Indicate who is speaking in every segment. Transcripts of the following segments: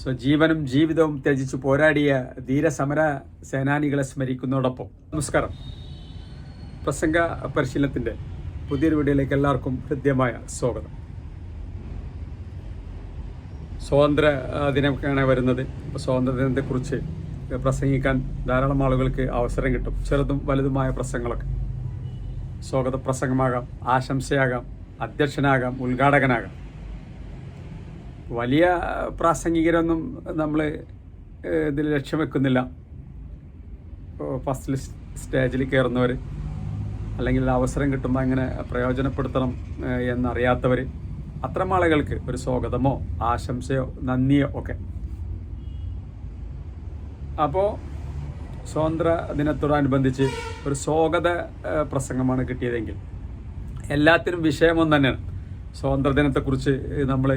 Speaker 1: സ്വജീവനും ജീവിതവും ത്യജിച്ചു പോരാടിയ ധീരസമര സേനാനികളെ സ്മരിക്കുന്നതോടൊപ്പം നമസ്കാരം. പ്രസംഗ പരിശീലനത്തിന്റെ പുതിയൊരു വീഡിയോയിലേക്ക് എല്ലാവർക്കും ഹൃദ്യമായ സ്വാഗതം. സ്വാതന്ത്ര്യ ദിനമൊക്കെയാണ് വരുന്നത്. അപ്പോൾ സ്വാതന്ത്ര്യ ദിനത്തെക്കുറിച്ച് പ്രസംഗിക്കാൻ ധാരാളം ആളുകൾക്ക് അവസരം കിട്ടും. ചെറുതും വലുതുമായ പ്രസംഗങ്ങളൊക്കെ. സ്വാഗത പ്രസംഗമാകാം ആശംസയാകാം അധ്യക്ഷനാകാം ഉദ്ഘാടകനാകാം. വലിയ പ്രാസംഗികരൊന്നും നമ്മൾ ഇതിൽ ലക്ഷ്യം വെക്കുന്നില്ല. ഫസ്റ്റ് സ്റ്റേജിൽ കയറുന്നവർ അല്ലെങ്കിൽ അവസരം കിട്ടുമ്പോൾ എങ്ങനെ പ്രയോജനപ്പെടുത്തണം എന്നറിയാത്തവർ അത്തരം ആളുകൾക്ക് ഒരു സ്വാഗതമോ ആശംസയോ നന്ദിയോ ഒക്കെ. അപ്പോൾ സ്വാതന്ത്ര്യ ദിനത്തോടനുബന്ധിച്ച് ഒരു സ്വാഗത പ്രസംഗമാണ് കിട്ടിയതെങ്കിൽ. എല്ലാത്തിനും വിഷയമൊന്നും തന്നെയാണ് സ്വാതന്ത്ര്യ ദിനത്തെക്കുറിച്ച് നമ്മൾ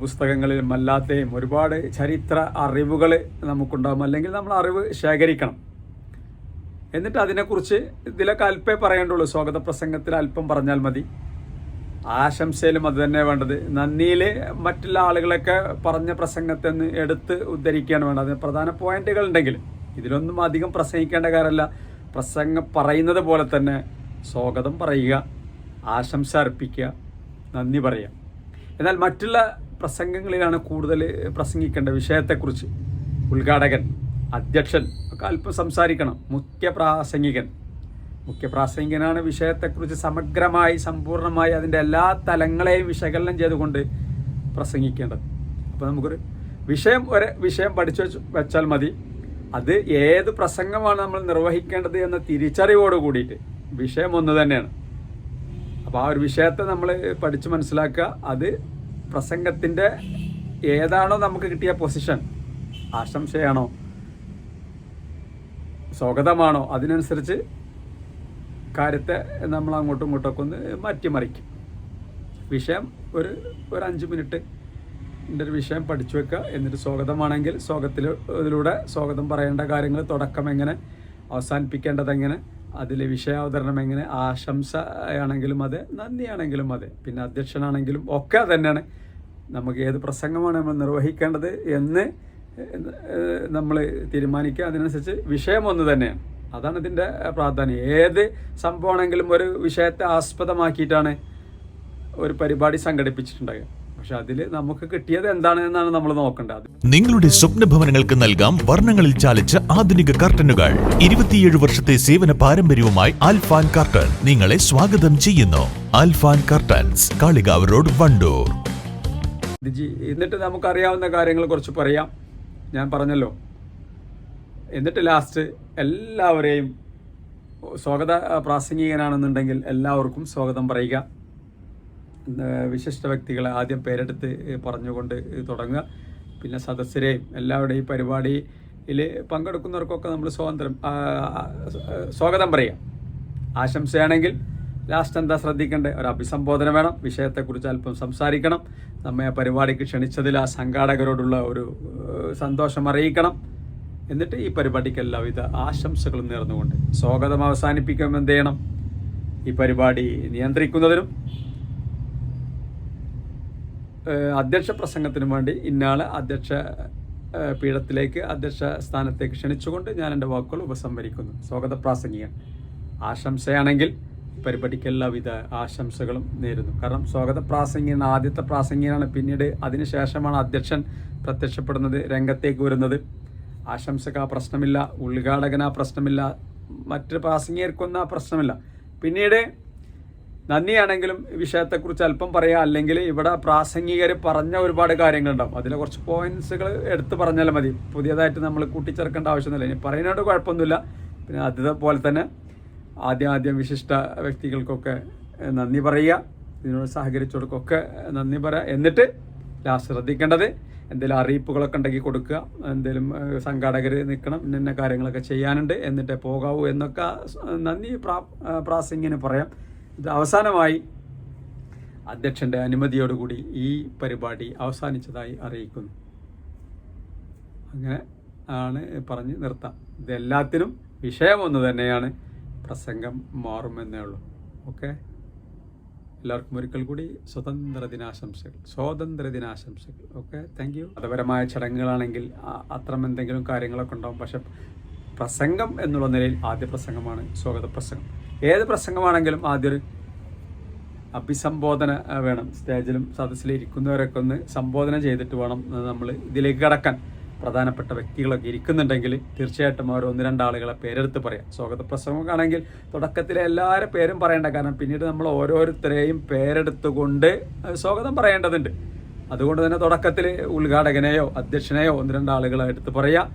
Speaker 1: പുസ്തകങ്ങളിലും അല്ലാതെയും ഒരുപാട് ചരിത്ര അറിവുകൾ നമുക്കുണ്ടാകും. അല്ലെങ്കിൽ നമ്മൾ അറിവ് ശേഖരിക്കണം. എന്നിട്ട് അതിനെക്കുറിച്ച് ഇതിലൊക്കെ അല്പേ പറയേണ്ടുള്ളൂ. സ്വാഗത പ്രസംഗത്തിൽ അല്പം പറഞ്ഞാൽ മതി. ആശംസയിലും അത് തന്നെ വേണ്ടത്. നന്ദിയിൽ മറ്റുള്ള ആളുകളൊക്കെ പറഞ്ഞ പ്രസംഗത്തെ ഒന്ന് എടുത്ത് ഉദ്ധരിക്കുകയാണ് വേണ്ടത്. പ്രധാന പോയിന്റുകൾ ഉണ്ടെങ്കിൽ ഇതിലൊന്നും അധികം പ്രസംഗിക്കേണ്ട കാര്യമല്ല. പ്രസംഗം പറയുന്നത് പോലെ തന്നെ സ്വാഗതം പറയുക ആശംസ അർപ്പിക്കുക നന്ദി പറയുക. എന്നാൽ മറ്റുള്ള പ്രസംഗങ്ങളിലാണ് കൂടുതൽ പ്രസംഗിക്കേണ്ട വിഷയത്തെക്കുറിച്ച് ഉദ്ഘാടകൻ അധ്യക്ഷൻ ഒക്കെ അല്പം സംസാരിക്കണം. മുഖ്യപ്രാസംഗികൻ മുഖ്യപ്രാസംഗികനാണ് വിഷയത്തെക്കുറിച്ച് സമഗ്രമായി സമ്പൂർണമായി അതിന്റെ എല്ലാ തലങ്ങളെയും വിശകലനം ചെയ്തുകൊണ്ട് പ്രസംഗിക്കേണ്ടത്. അപ്പോൾ നമുക്കൊരു വിഷയം ഒരു വിഷയം പഠിച്ചു വെച്ച് വെച്ചാൽ മതി. അത് ഏത് പ്രസംഗമാണ് നമ്മൾ നിർവഹിക്കേണ്ടത് എന്ന തിരിച്ചറിവോട് കൂടിയിട്ട് വിഷയം ഒന്ന് തന്നെയാണ്. അപ്പോൾ ആ ഒരു വിഷയത്തെ നമ്മൾ പഠിച്ച് മനസ്സിലാക്കുക. അത് പ്രസംഗത്തിന്റെ ഏതാണോ നമുക്ക് കിട്ടിയ പൊസിഷൻ ആശംസയാണോ സ്വാഗതമാണോ അതിനനുസരിച്ച് കാര്യത്തെ നമ്മൾ അങ്ങോട്ടും ഇങ്ങോട്ടൊക്കെ ഒന്ന് മാറ്റിമറിക്കും. വിഷയം ഒരു ഒരു അഞ്ച് മിനിറ്റ് എന്റെ ഒരു വിഷയം പഠിച്ചു വെക്കുക. എന്നിട്ട് സ്വാഗതമാണെങ്കിൽ സ്വാഗത്തിൽ ഇതിലൂടെ സ്വാഗതം പറയേണ്ട കാര്യങ്ങൾ തുടക്കം എങ്ങനെ അവസാനിപ്പിക്കേണ്ടത് എങ്ങനെ അതിലെ വിഷയാവതരണം എങ്ങനെ? ആശംസ ആണെങ്കിലും അതെ നന്ദിയാണെങ്കിലും അതെ. പിന്നെ അധ്യക്ഷനാണെങ്കിലും ഒക്കെ തന്നെയാണ് നമുക്ക് ഏത് പ്രസംഗമാണ് നമ്മൾ നിർവഹിക്കേണ്ടത് എന്ന് നമ്മൾ തീരുമാനിക്കുക. അതിനനുസരിച്ച് വിഷയം ഒന്ന് തന്നെയാണ്. അതാണ് ഇതിന്റെ പ്രാധാന്യം. ഏത് സംഭവമാണെങ്കിലും ഒരു വിഷയത്തെ ആസ്പദമാക്കിയിട്ടാണ് ഒരു പരിപാടി സംഘടിപ്പിച്ചിട്ടുണ്ടാകുക പക്ഷെ അതിൽ നമുക്ക് കിട്ടിയത് എന്താണ് എന്നാണ് നമ്മൾ നോക്കേണ്ടത്
Speaker 2: നിങ്ങളുടെ സ്വപ്ന ഭവനങ്ങൾക്ക് നൽകാം വർണങ്ങളിൽ ചാലിച്ച ആധുനിക കർട്ടനുകൾ. ഇരുപത്തിയേഴ് വർഷത്തെ സേവന പാരമ്പര്യവുമായി ആൽഫാൻ കർട്ടൻ നിങ്ങളെ സ്വാഗതം ചെയ്യുന്നു. Alfan curtains Kalikavu road Wandoor.
Speaker 1: എന്നിട്ട് നമുക്കറിയാവുന്ന കാര്യങ്ങൾ കുറച്ച് പറയാം. ഞാൻ പറഞ്ഞല്ലോ. എന്നിട്ട് ലാസ്റ്റ് എല്ലാവരെയും സ്വാഗത പ്രാസംഗികനാണെന്നുണ്ടെങ്കിൽ എല്ലാവർക്കും സ്വാഗതം പറയുക. വിശിഷ്ട വ്യക്തികളെ ആദ്യം പേരെടുത്ത് പറഞ്ഞുകൊണ്ട് തുടങ്ങുക. പിന്നെ സദസ്യരെയും എല്ലാവരുടെയും ഈ പരിപാടിയിൽ പങ്കെടുക്കുന്നവർക്കൊക്കെ നമ്മൾ സ്വാതന്ത്ര്യം സ്വാഗതം പറയാം. ആശംസയാണെങ്കിൽ ലാസ്റ്റ് എന്താ ശ്രദ്ധിക്കേണ്ടത്? ഒരു അഭിസംബോധന വേണം. വിഷയത്തെക്കുറിച്ച് അല്പം സംസാരിക്കണം. നമ്മെ ആ പരിപാടിക്ക് ക്ഷണിച്ചതിൽ ആ സംഘാടകരോടുള്ള ഒരു സന്തോഷം അറിയിക്കണം. എന്നിട്ട് ഈ പരിപാടിക്ക് എല്ലാവിധ ആശംസകളും നേർന്നുകൊണ്ട് സ്വാഗതം അവസാനിപ്പിക്കുമ്പോൾ എന്ത് ചെയ്യണം? ഈ പരിപാടി നിയന്ത്രിക്കുന്നതിനും അധ്യക്ഷ പ്രസംഗത്തിനും വേണ്ടി ഇന്നാളെ അധ്യക്ഷ പീഠത്തിലേക്ക് അധ്യക്ഷ സ്ഥാനത്തേക്ക് ക്ഷണിച്ചുകൊണ്ട് ഞാൻ എന്റെ വാക്കുകൾ ഉപസംഹരിക്കുന്നു. സ്വാഗത പ്രാസംഗികൻ ആശംസയാണെങ്കിൽ പരിപാടിക്ക് എല്ലാവിധ ആശംസകളും നേരുന്നു. കാരണം സ്വാഗത പ്രാസംഗികൻ ആദ്യത്തെ പ്രാസംഗികനാണ് പിന്നീട് അതിനുശേഷമാണ് അധ്യക്ഷൻ പ്രത്യക്ഷപ്പെടുന്നത് രംഗത്തേക്ക് വരുന്നത്. ആശംസക്ക് ആ പ്രശ്നമില്ല ഉദ്ഘാടകന് ആ പ്രശ്നമില്ല മറ്റ് പ്രാസംഗികർക്കൊന്നും ആ പ്രശ്നമില്ല. പിന്നീട് നന്ദിയാണെങ്കിലും വിഷയത്തെക്കുറിച്ച് അല്പം പറയാം. അല്ലെങ്കിൽ ഇവിടെ പ്രാസംഗികർ പറഞ്ഞ ഒരുപാട് കാര്യങ്ങളുണ്ടാവും. അതിലെ കുറച്ച് പോയിന്റ്സുകൾ എടുത്ത് പറഞ്ഞാൽ മതി. പുതിയതായിട്ട് നമ്മൾ കൂട്ടിച്ചേർക്കേണ്ട ആവശ്യമൊന്നുമില്ല. ഇനി പറയുന്നതുകൊണ്ട് കുഴപ്പമൊന്നുമില്ല. പിന്നെ അതുപോലെ തന്നെ ആദ്യം ആദ്യം വിശിഷ്ട വ്യക്തികൾക്കൊക്കെ നന്ദി പറയുക. ഇതിനോട് സഹകരിച്ചവർക്കൊക്കെ നന്ദി പറയുക എന്നിട്ട് ലാസ്റ്റ് ശ്രദ്ധിക്കേണ്ടത് എന്തെങ്കിലും അറിയിപ്പുകളൊക്കെ ഉണ്ടെങ്കിൽ കൊടുക്കുക. എന്തെങ്കിലും സംഘാടകർ നിൽക്കണം. ഇന്ന കാര്യങ്ങളൊക്കെ ചെയ്യാനുണ്ട്. എന്നിട്ട് പോകാവൂ എന്നൊക്കെ നന്ദി പ്രാ പ്രാസിങ്ങിന് പറയാം. ഇത് അവസാനമായി അധ്യക്ഷന്റെ അനുമതിയോടുകൂടി ഈ പരിപാടി അവസാനിച്ചതായി അറിയിക്കുന്നു. അങ്ങനെ ആണ് പറഞ്ഞ് നിർത്താം. ഇതെല്ലാത്തിനും വിഷയം ഒന്ന് തന്നെയാണ്. പ്രസംഗം മാറുമെന്നേ ഉള്ളൂ. ഓക്കെ? എല്ലാവർക്കും ഒരിക്കൽ കൂടി സ്വതന്ത്ര ദിനാശംസകൾ. സ്വാതന്ത്ര്യ ദിനാശംസകൾ. ഓക്കെ? താങ്ക് യു മതപരമായ ചടങ്ങുകളാണെങ്കിൽ അത്രം എന്തെങ്കിലും കാര്യങ്ങളൊക്കെ ഉണ്ടാവും. പക്ഷെ പ്രസംഗം എന്നുള്ള നിലയിൽ ആദ്യ പ്രസംഗമാണ് സ്വാഗത പ്രസംഗം. ഏത് പ്രസംഗമാണെങ്കിലും ആദ്യം അഭിസംബോധന വേണം. സ്റ്റേജിലും സദസ്സിലും ഇരിക്കുന്നവരൊക്കെ ഒന്ന് സംബോധന ചെയ്തിട്ട് വേണം നമ്മൾ ഇതിലേക്ക് കടക്കാൻ. പ്രധാനപ്പെട്ട വ്യക്തികളൊക്കെ ഇരിക്കുന്നുണ്ടെങ്കിൽ തീർച്ചയായിട്ടും അവർ ഒന്ന് രണ്ടാളുകളെ പേരെടുത്ത് പറയാം. സ്വാഗത പ്രസംഗമാണെങ്കിൽ തുടക്കത്തിലെ എല്ലാവരും പേരും പറയേണ്ട കാരണം പിന്നീട് നമ്മൾ ഓരോരുത്തരെയും പേരെടുത്തുകൊണ്ട് സ്വാഗതം പറയേണ്ടതുണ്ട്. അതുകൊണ്ട് തന്നെ തുടക്കത്തിൽ ഉദ്ഘാടകനെയോ അധ്യക്ഷനെയോ ഒന്ന് രണ്ടാളുകളെ എടുത്ത് പറയാം.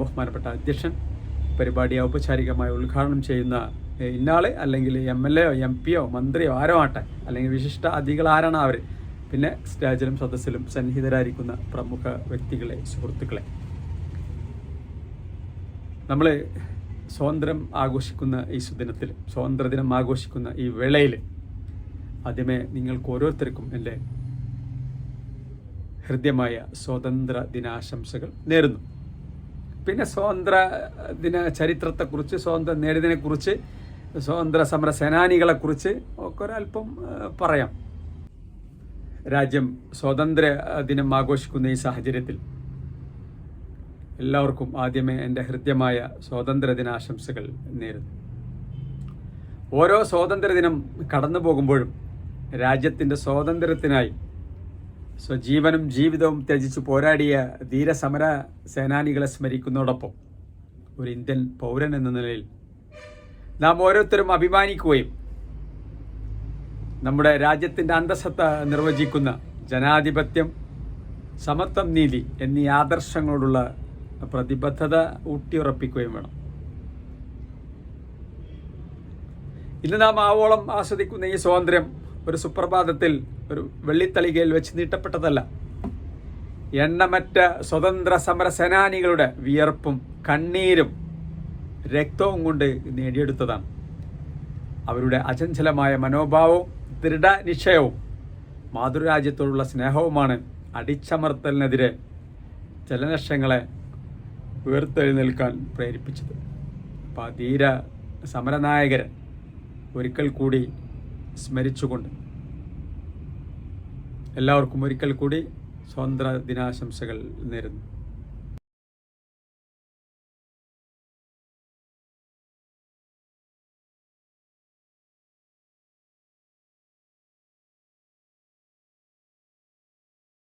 Speaker 1: ബഹുമാനപ്പെട്ട അധ്യക്ഷൻ പരിപാടി ഔപചാരികമായി ഉദ്ഘാടനം ചെയ്യുന്ന ഇന്നാൾ അല്ലെങ്കിൽ എം എൽ എയോ എം പിയോ മന്ത്രിയോ ആരോ ആട്ടെ അല്ലെങ്കിൽ വിശിഷ്ട അതികൾ ആരാണ് അവർ പിന്നെ സ്റ്റേജിലും സദസ്സിലും സന്നിഹിതരായിരിക്കുന്ന പ്രമുഖ വ്യക്തികളെ സുഹൃത്തുക്കളെ. നമ്മൾ സ്വാതന്ത്ര്യം ആഘോഷിക്കുന്ന ഈ സുദിനത്തിൽ സ്വാതന്ത്ര്യദിനം ആഘോഷിക്കുന്ന ഈ വേളയിൽ ആദ്യമേ നിങ്ങൾക്ക് ഓരോരുത്തർക്കും എന്റെ ഹൃദ്യമായ സ്വാതന്ത്ര്യ ദിനാശംസകൾ നേരുന്നു. പിന്നെ സ്വാതന്ത്ര്യ ദിന ചരിത്രത്തെക്കുറിച്ച് സ്വാതന്ത്ര്യം നേടിയതിനെക്കുറിച്ച് സ്വാതന്ത്ര്യ സമര സേനാനികളെക്കുറിച്ച് ഒക്കെ ഒരല്പം പറയാം. രാജ്യം സ്വാതന്ത്ര്യ ദിനം ആഘോഷിക്കുന്ന ഈ സാഹചര്യത്തിൽ എല്ലാവർക്കും ആദ്യമേ എന്റെ ഹൃദ്യമായ സ്വാതന്ത്ര്യ ദിനാശംസകൾ നേരുന്നു. ഓരോ സ്വാതന്ത്ര്യ ദിനം കടന്നു പോകുമ്പോഴും രാജ്യത്തിന്റെ സ്വാതന്ത്ര്യത്തിനായി സ്വജീവനും ജീവിതവും ത്യജിച്ച് പോരാടിയ ധീരസമര സേനാനികളെ സ്മരിക്കുന്നതോടൊപ്പം ഒരു ഇന്ത്യൻ പൗരൻ എന്ന നിലയിൽ നാം ഓരോരുത്തരും അഭിമാനിക്കുകയും നമ്മുടെ രാജ്യത്തിന്റെ അന്തസത്ത നിർവചിക്കുന്ന ജനാധിപത്യം സമത്വം നീതി എന്നീ ആദർശങ്ങളോടുള്ള പ്രതിബദ്ധത ഊട്ടിയുറപ്പിക്കുകയും വേണം. ഇന്ന് നാം ആവോളം ആസ്വദിക്കുന്ന ഈ സ്വാതന്ത്ര്യം ഒരു സുപ്രഭാതത്തിൽ ഒരു വെള്ളിത്തളികയിൽ വെച്ച് നീട്ടപ്പെട്ടതല്ല. എണ്ണമറ്റ സ്വതന്ത്ര സമര സേനാനികളുടെ വിയർപ്പും കണ്ണീരും രക്തവും കൊണ്ട് നേടിയെടുത്തതാണ്. അവരുടെ അചഞ്ചലമായ മനോഭാവവും ദൃഢനിശ്ചയവും മാതൃരാജ്യത്തോടുള്ള സ്നേഹവുമാണ് അടിച്ചമർത്തലിനെതിരെ ജലനക്ഷങ്ങളെ ഉയർത്തെഴുന്നേൽക്കാൻ പ്രേരിപ്പിച്ചത്. അപ്പോൾ ധീര സമരനായകരെ ഒരിക്കൽ കൂടി സ്മരിച്ചുകൊണ്ട് എല്ലാവർക്കും ഒരിക്കൽ കൂടി സ്വാതന്ത്ര്യ ദിനാശംസകൾ നേരുന്നു.